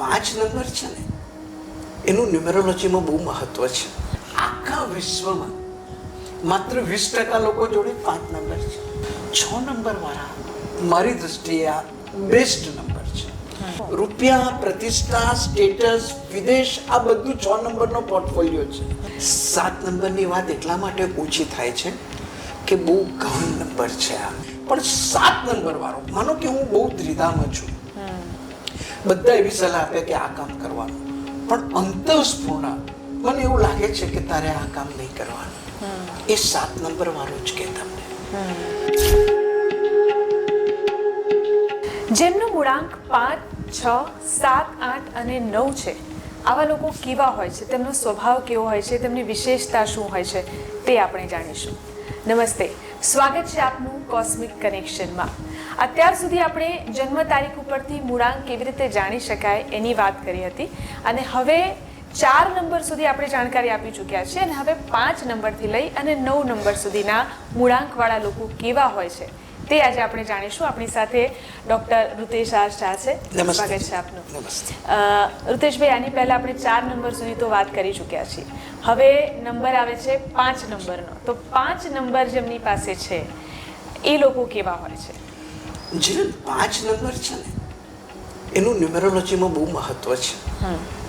પાંચ નંબર છે ને, એનું ન્યુમેરોલોજીમાં બહુ મહત્વ છે. આખા વિશ્વમાં માત્ર વીસ ટકા લોકો જોડે પાંચ નંબર છે. છ નંબર વાળા, મારી દૃષ્ટિએ આ બેસ્ટ નંબર છે. રૂપિયા, પ્રતિષ્ઠા સ્ટેટસ વિદેશ, આ બધું છ નંબરનો પોર્ટફોલિયો છે. સાત નંબરની વાત એટલા માટે ઓછી થાય છે કે બહુ ગહન નંબર છે આ. પણ સાત નંબર વાળો, માનો કે હું બહુ ત્રીધામાં છું બધા એવી સલાહ આપે કે આ કામ કરવાનું. પણ અંતસ્ફૂર્ણ. મને એવું લાગે છે કે તારે આ કામ નહીં કરવાનું. એ સાત નંબર વાળું જ કે તમને. જેમનો મૂળાંક પાંચ છ સાત આઠ અને નવ છે આવા લોકો કેવા હોય છે? તેમનો સ્વભાવ કેવો હોય છે? તેમની વિશેષતા શું હોય છે? તે આપણે જાણીશું. નમસ્તે. સ્વાગત છે આપનું કોસ્મિક કનેક્શનમાં અત્યાર સુધી આપણે જન્મ તારીખ ઉપરથી મૂળાંક કેવી રીતે જાણી શકાય એની વાત કરી હતી. અને હવે ચાર નંબર સુધી આપણે જાણકારી આપી ચૂક્યા છીએ અને હવે પાંચ નંબરથી લઈ અને નવ નંબર સુધીના મૂળાંકવાળા લોકો કેવા હોય છે તે આજે આપણે જાણીશું. આપણી સાથે ડૉક્ટર ઋતેશ આર શાહ છે. સ્વાગત છે આપનું. ઋતેશભાઈ આની પહેલાં આપણે ચાર નંબર સુધી તો વાત કરી ચૂક્યા છીએ. હવે નંબર આવે છે પાંચ નંબરનો. તો પાંચ નંબર જેમની પાસે છે એ લોકો કેવા હોય છે? જે પાંચ નંબર છે ને એનું ન્યુમેરોલોજીમાં બહુ મહત્વ છે.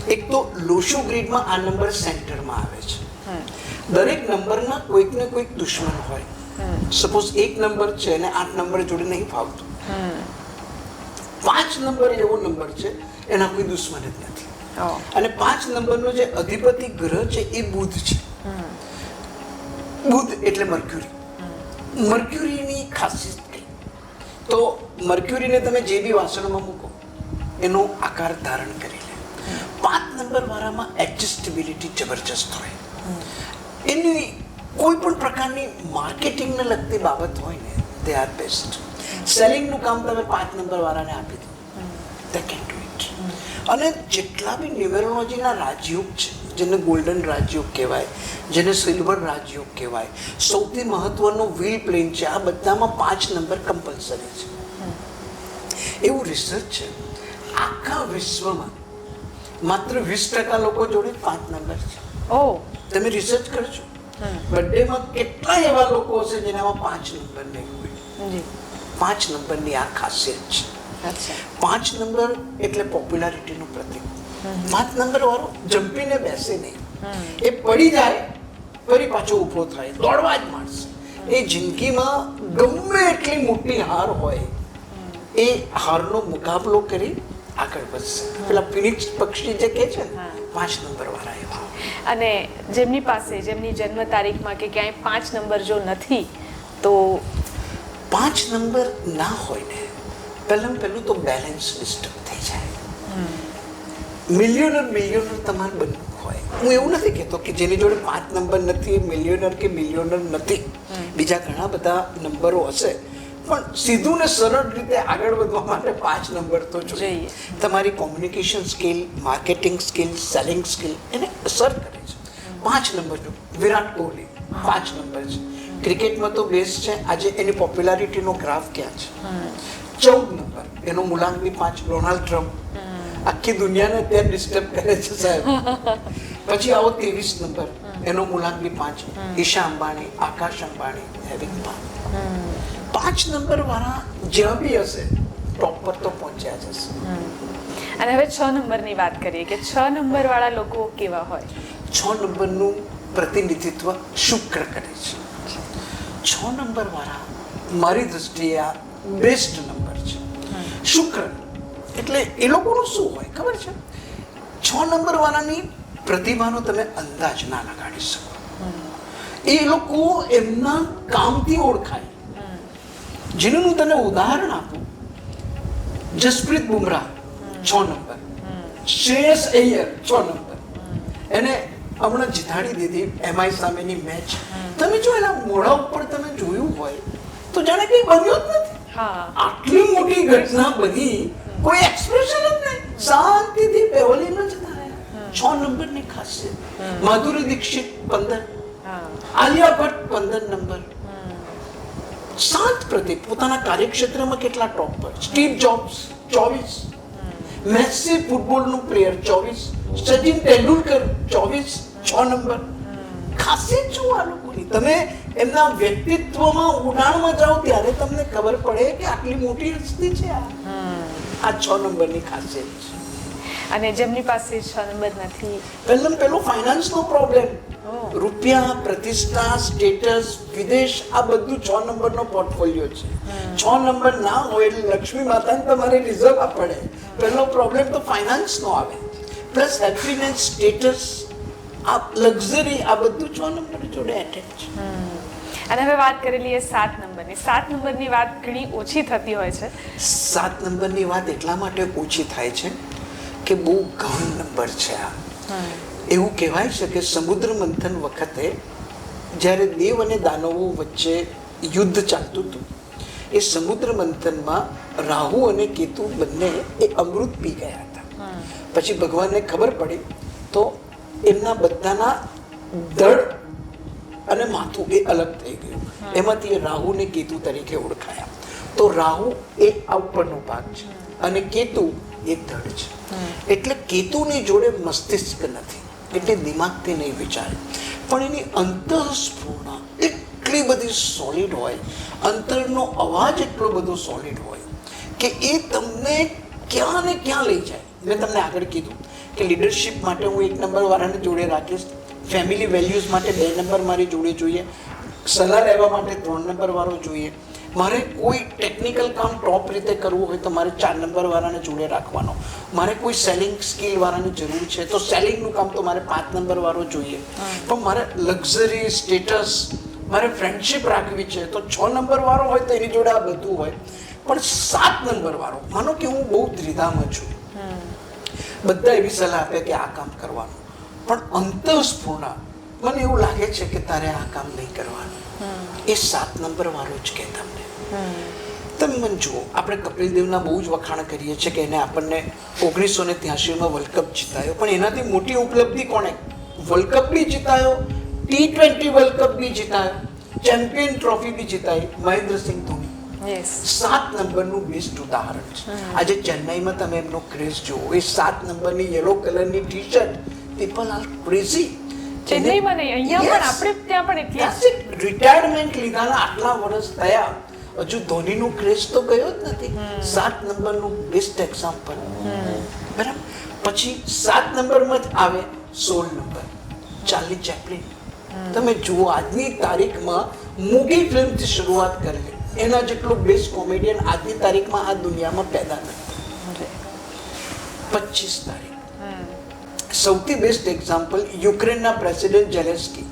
એક તો લોશો ગ્રીડમાં આ નંબર સેન્ટરમાં આવે છે. દરેક નંબરના કોઈક ને કોઈક દુશ્મન હોય. સપોઝ એક નંબર છે અને આઠ નંબર જોડે નહીં ફાવતું. પાંચ નંબર એવો નંબર છે એના કોઈ દુશ્મન જ નથી. અને પાંચ નંબરનો જે અધિપતિ ગ્રહ છે એ બુધ છે. બુધ એટલે મર્ક્યુરી. મર્ક્યુરીની ખાસિયત તો મર્ક્યુરીને તમે જે બી વાસણમાં મૂકો એનો આકાર ધારણ કરી લે. પાંચ નંબર વાળામાં એડજસ્ટેબિલિટી જબરજસ્ત હોય. એની કોઈ પણ પ્રકારની માર્કેટિંગને લગતી બાબત હોય ને તે આર બેસ્ટ સેલિંગનું કામ તમે પાંચ નંબર વાળાને આપી દો. દે કેન ડુ ઇટ અને જેટલા બી ન્યુમેરોલોજીના રાજયોગ છે જેને ગોલ્ડન રાજયોગ કહેવાય જેને સિલ્વર રાજયોગ કહેવાય. સૌથી મહત્વનો વ્હીલ પ્લેન છે. આ બધામાં પાંચ નંબર કમ્પલસરી છે. એવું રિસર્ચ છે. આખા વિશ્વમાં માત્ર વીસ ટકા લોકો જોડે પાંચ નંબર છે. ઓ. તમે રિસર્ચ કરજો. બર્થડેમાં કેટલા એવા લોકો હશે જેનામાં પાંચ નંબર નહીં હોય? પાંચ નંબરની આ ખાસિયત છે. પાંચ નંબર એટલે પોપ્યુલારિટીનું પ્રતીક. પાંચ નંબર વાળો જંપીને બેસે નહીં. એ પડી જાય ફરી પાછો ઊભો થાય. દોડવા જ માણસ એ જિંદગીમાં ગમે એટલી મોટી હાર હોય એ હારનો મુકાબલો કરી આગળ વધશે. પેલા ફિનિક્સ પક્ષી જે કહે છે ને પાંચ નંબર વાળા એવા. અને જેમની પાસે જેમની જન્મ તારીખમાં કે ક્યાંય પાંચ નંબર જો નથી તો પાંચ નંબર ના હોય ને પહેલાં પહેલું તો બેલેન્સ ડિસ્ટર્બ થઈ જાય. મિલિયનર મિલિયનર તમારે બનવું હોય. હું એવું નથી કહેતો કે જેની જોડે પાંચ નંબર નથી મિલિયનર કે મિલિયનર નથી. બીજા ઘણા બધા નંબરો હશે. પણ સીધું ને સરળ રીતે આગળ વધવા માટે પાંચ નંબર તો જોઈએ. તમારી communication skill marketing skill selling skill એને અસર કરે છે. પાંચ નંબર જો વિરાટ કોહલી પાંચ નંબર છે. ક્રિકેટમાં તો બેસ્ટ છે. આજે એની પોપ્યુલારિટીનો ગ્રાફ ક્યાં છે? ચૌદ નંબર એનો મૂલાંક પાંચ ડોનાલ્ડ ટ્રમ્પ. આખી દુનિયાને અત્યારે ડિસ્ટર્બ કરે છે સાહેબ. પછી આવો ત્રેવીસ નંબર. એનો મૂલાંક બી પાંચ. ઈશા અંબાણી આકાશ અંબાણી હેવિંગ પાંચ નંબર વાળા જ્યાં બી હશે ટોપ પર તો પહોંચ્યા જશે અને હવે છ નંબરની વાત કરીએ કે છ નંબર વાળા લોકો કેવા હોય? છ નંબરનું પ્રતિનિધિત્વ શુક્ર કરે છે. છ નંબર વાળા મારી દૃષ્ટિએ આ બેસ્ટ નંબર છે. શુક્ર. એટલે એ લોકોનું શું હોય? ખબર છે? છ નંબર વાળાની પ્રતિભાનો તમે અંદાજ ના લગાડી શકો. એ લોકો એમના કામથી ઓળખાય. જેનું હું તને ઉદાહરણ આપું. જસપ્રીત બુમરાહ છ નંબર. શ્રેયસ અય્યર છ નંબર. એને હમણાં જીતાડી દીધી એમઆઈ સામેની મેચ. તમે જો એના મોઢા ઉપર તમે જોયું હોય તો જાણે કંઈ બન્યું જ નથી. આટલી મોટી ઘટના બની કોઈ એક્સપ્રેશન જ નહીં. શાંતિથી બેહોલીમાં જતા રહ્યા. છ નંબરની ખાસિયત માધુરી દીક્ષિત પંદર. આલિયા ભટ્ટ પંદર નંબર શાંત પ્રતિ પોતાના કાર્યક્ષેત્રમાં કેટલા ટોપ પર? સ્ટીવ જોબ્સ ચોવીસ. મેસી ફૂટબોલનું પ્લેયર ચોવીસ. સચિન તેંડુલકર ચોવીસ. છ નંબર ખાસિયત શું આ લોકોની. તમે એમના વ્યક્તિત્વમાં ઉડાણમાં જાઓ ત્યારે તમને ખબર પડે કે આટલી મોટી હસ્તી છે આ. આ છ નંબરની ખાસિયત છે. અને જેમની પાસે છ નંબર નથી. પહેલાં પેલો ફાઇનાન્સનો પ્રોબ્લેમ. રૂપિયા પ્રતિષ્ઠા સ્ટેટસ વિદેશ આ બધું છ નંબરનો પોર્ટફોલિયો છે. છ નંબર ના હોય એટલે લક્ષ્મી માતાને તમારે રિઝર્વ પડે. પહેલો પ્રોબ્લેમ તો ફાઇનાન્સનો આવે. પ્લસ હેપીનેસ સ્ટેટસ આ લક્ઝરી આ બધું છ નંબર જોડે એટેચ છે. અને હવે વાત કરી લઈએ સાત નંબરની. સાત નંબરની વાત ઘણી ઓછી થતી હોય છે. સાત નંબરની વાત એટલા માટે ઓછી થાય છે કે બહુ ગહન નંબર છે આ. એવું કહેવાય છે કે સમુદ્ર મંથન વખતે જ્યારે દેવ અને દાનવો વચ્ચે યુદ્ધ ચાલતું હતું એ સમુદ્ર મંથનમાં રાહુ અને કેતુ બંને એ અમૃત પી ગયા હતા. પછી ભગવાનને ખબર પડી તો એમના બધાના દળ અને માથું એ અલગ થઈ ગયું. એમાંથી રાહુ ને કેતુ તરીકે ઓળખાયા. તો રાહુ એ આ ઉપરનો ભાગ છે અને કેતુ એ ધડ છે. એટલે કેતુની જોડે મસ્તિષ્ક નથી. એટલે દિમાગથી નહીં વિચારે. પણ એની અંતઃસ્ફૂર્ણા એટલી બધી સોલિડ હોય અંતરનો અવાજ એટલો બધો સોલિડ હોય કે એ તમને ક્યાં ને ક્યાં લઈ જાય. મેં તમને આગળ કીધું કે લીડરશિપ માટે હું એક નંબર વાળાને જોડે રાખીશ. ફેમિલી વેલ્યુઝ માટે બે નંબર મારી જોડે જોઈએ. સલાહ લેવા માટે ત્રણ નંબર વાળો જોઈએ. મારે કોઈ ટેકનિકલ કામ ટોપ રીતે કરવું હોય તો મારે ચાર નંબર વાળાને જોડે રાખવાનો. મારે કોઈ સેલિંગ સ્કિલ વાળાની જરૂર છે તો સેલિંગનું કામ તો મારે પાંચ નંબર વાળો જોઈએ. પણ મારે લક્ઝરી સ્ટેટસ મારે ફ્રેન્ડશિપ રાખવી છે તો છ નંબર વાળો હોય તો એની જોડે આ બધું હોય. પણ સાત નંબર વાળો માનો કે હું બહુ દ્રિધામાં છું. બધા એવી સલાહ આપે કે આ કામ કરવાનું. પણ અંતઃસ્ફૂર્ણા. મને એવું લાગે છે કે તારે આ કામ નહીં કરવાનું. એ સાત નંબર વાળું જ કે તમને. તમે મને જુઓ આપણે કપિલ દેવના બહુ જ વખાણ કરીએ છીએ કે એને આપણને ઓગણીસો ને ત્યાસીમાં વર્લ્ડ કપ જીતાયો. પણ એનાથી મોટી ઉપલબ્ધિ કોણે? વર્લ્ડ કપ બી જીતાયો ટી ટ્વેન્ટી વર્લ્ડ કપ બી જીતાયો ચેમ્પિયન ટ્રોફી બી જીતાઈ મહેન્દ્રસિંહ ધોની. સાત નંબરનું બેસ્ટ ઉદાહરણ છે. આજે ચેન્નાઈમાં તમે એમનો ક્રેઝ જુઓ એ સાત નંબરની યલો કલરની T shirt people are crazy ચેન્નઈમાં નહીં અહીંયા પણ આપણે ત્યાં પણ એટલી રિટાયરમેન્ટ લીધાના આટલા વર્ષ થયા. હજુ ધોનીનું ક્રેઝ તો ગયો જ નથી. સાત નંબરનું બેસ્ટ એક્ઝામ્પલ બરાબર? પછી સાત નંબરમાં જ આવે સોળ નંબર. Charlie Chaplin. તમે જુઓ આજની તારીખમાં મૂવી ફિલ્મથી શરૂઆત કરેલી એના જેટલો બેસ્ટ કોમેડિયન આજની તારીખમાં આ દુનિયામાં પેદા નથી. પચીસ તારીખ. સૌથી બેસ્ટ એક્ઝામ્પલ યુક્રેનના પ્રેસિડેન્ટ જેલેસ્કી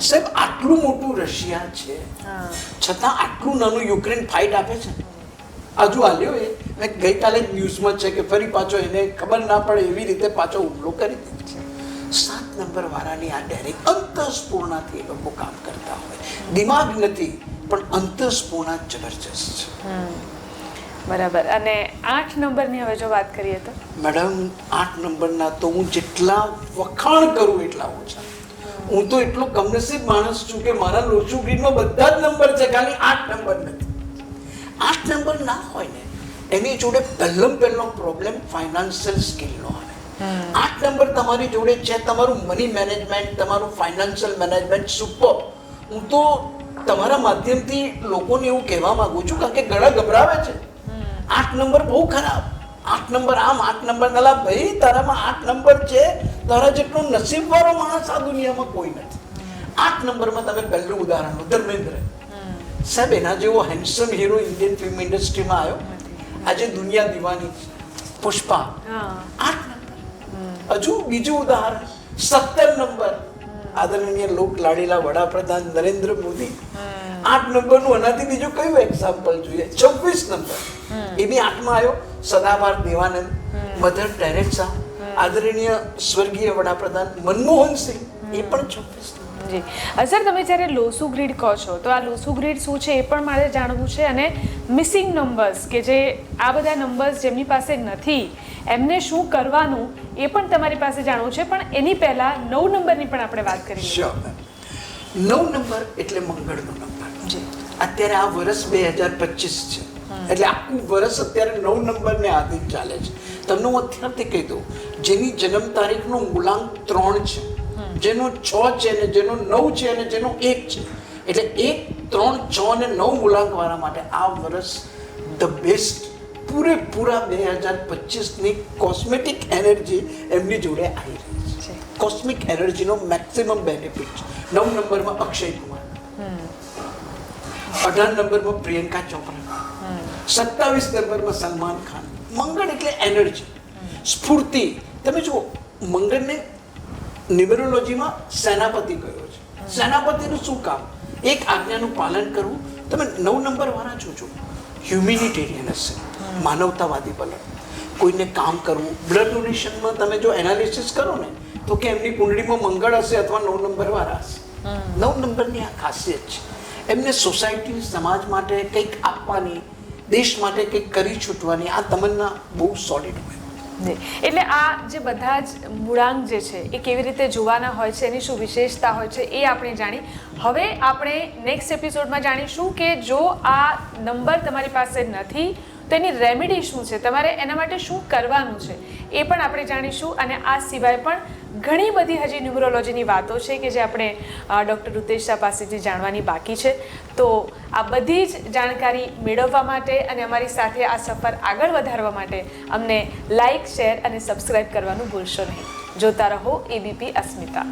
સાહેબ આટલું મોટું રશિયા છે. છતાં આટલું નાનું યુક્રેન ફાઇટ આપે છે? હજુ હાલ્યો એ. મેં ગઈકાલે ન્યૂઝમાં છે કે ફરી પાછો એને ખબર ના પડે એવી રીતે પાછો હુમલો કરી દીધો છે. સાત નંબર વાળાની આ ડેરી અંતસ્પૂર્ણાથી એ લોકો કામ કરતા હોય. દિમાગ નથી પણ અંતસ્પૂર્ણા જબરજસ્ત છે. બરાબર. અને આઠ નંબરની હવે જો વાત કરીએ તો? મેડમ આઠ નંબરના તો હું જેટલા વખાણ કરું એટલા ઓછા. હું તો એટલો કમનસીબ માણસ છું કે મારા લોચુ ગ્રીડમાં બધા જ નંબર છે ખાલી આઠ નંબર નથી. આઠ નંબર ના હોય ને એની જોડે પહેલો પહેલો પ્રોબ્લેમ ફાઇનાન્શિયલ સ્કિલનો આવે. આઠ નંબર તમારી જોડે છે તમારું મની મેનેજમેન્ટ તમારું ફાઇનાન્શિયલ મેનેજમેન્ટ સુપર હું તો તમારા માધ્યમથી લોકોને એવું કહેવા માગું છું કારણ કે ઘણા ગભરાવે છે. આઠ નંબર બહુ ખરાબ. આઠ નંબર આમ આઠ નંબર નલા ભાઈ તારામાં આઠ નંબર છે. તારા જેટલો નસીબવાળો માણસ આ દુનિયામાં કોઈ નથી. આઠ નંબરમાં તમે પહેલું ઉદાહરણ લો ધર્મેન્દ્ર. સાહેબ એના જેવો હેન્ડસમ હીરો ઇન્ડિયન ફિલ્મ ઇન્ડસ્ટ્રીમાં આવ્યો. આજે દુનિયા દીવાની પુષ્પા. આઠ નંબર. હજુ બીજું ઉદાહરણ સત્તર નંબર. આદરણીય લોક લાડીલા વડાપ્રધાન નરેન્દ્ર મોદી. આઠ નંબરનું એનાથી બીજું કયું એક્ઝામ્પલ જોઈએ? છવ્વીસ નંબર. એ બી આઠમાં આવ્યો સદાવાર દેવાનંદ મધર ટેરેસા આદરણીય સ્વર્ગીય વડાપ્રધાન મનમોહન સિંહ એ પણ છવ્વીસ જી. સર તમે જ્યારે લોસુ ગ્રીડ કહો છો તો આ લોસુ ગ્રીડ શું છે એ પણ મારે જાણવું છે અને મિસિંગ નંબર્સ કે જે આ બધા નંબર્સ જેમની પાસે નથી એમને શું કરવાનું એ પણ તમારી પાસે જાણવું છે. પણ એની પહેલા નવ નંબરની પણ આપણે વાત કરી નવ નંબર એટલે મંગળનો નંબર. જી. અત્યારે આ વર્ષ બે હજાર પચીસ છે. એટલે આખું વર્ષ અત્યારે નવ નંબરને આધીન ચાલે છે. તમને હું અત્યારથી કહી દઉં. જેની જન્મ તારીખનો મૂલાંક ત્રણ છે. જેનો છ છે અને જેનો નવ છે અને જેનો એક છે. એટલે એક ત્રણ છ અને નવ મૂલાંક વાળા માટે આ વર્ષ ધ બેસ્ટ પૂરેપૂરા બે હજાર પચીસની કોસ્મેટિક એનર્જી એમની જોડે આવી રહી છે. છે. કોસ્મિક એનર્જીનો મેક્સિમમ બેનિફિટ છે. નવ નંબરમાં અક્ષય કુમાર. અઢાર નંબરમાં પ્રિયંકા ચોપરા સત્તાવીસ નંબરમાં સલમાન ખાન. મંગળ એટલે એનર્જી. સ્ફૂર્તિ. તમે જુઓ મંગળને ન્યુમેરોલોજીમાં સેનાપતિ કહ્યો છે. સેનાપતિનું શું કામ? એક આજ્ઞાનું પાલન કરવું. તમે નવ નંબર વાળા જોજો હ્યુમિનિટેરિયન હશે માનવતાવાદી બને કોઈને કામ કરવું. બ્લડ ડોનેશનમાં તમે જો એનાલિસિસ કરો ને તો કે એમની કુંડળીમાં મંગળ હશે અથવા નવ નંબર વાળા હશે. નવ નંબરની આ ખાસિયત છે. એમને સોસાયટી સમાજ માટે કંઈક આપવાની દેશ માટે કંઈક કરી છૂટવાની, આ તમન્ના બહુ સોલિડ હોય. એટલે આ જે બધા જ મૂળાંક જે છે, એ કેવી રીતે જોવાના હોય છે, એની શું વિશેષતા હોય છે, એ આપણે જાણી. હવે આપણે નેક્સ્ટ એપિસોડમાં જાણીશું કે જો આ નંબર તમારી પાસે નથી તો એની રેમેડી શું છે? તમારે એના માટે શું કરવાનું છે? એ પણ આપણે જાણીશું અને આ સિવાય પણ ઘણી બધી હજી ન્યુમરોલોજીની વાતો છે કે જે આપણે ડૉક્ટર રુતેશ શાહ પાસેથી જાણવાની બાકી છે. તો આ બધી જ જાણકારી મેળવવા માટે અને અમારી સાથે આ સફર આગળ વધારવા માટે અમને લાઇક શેર અને સબસ્ક્રાઇબ કરવાનું ભૂલશો નહીં. જોતા રહો એબીપી અસ્મિતા.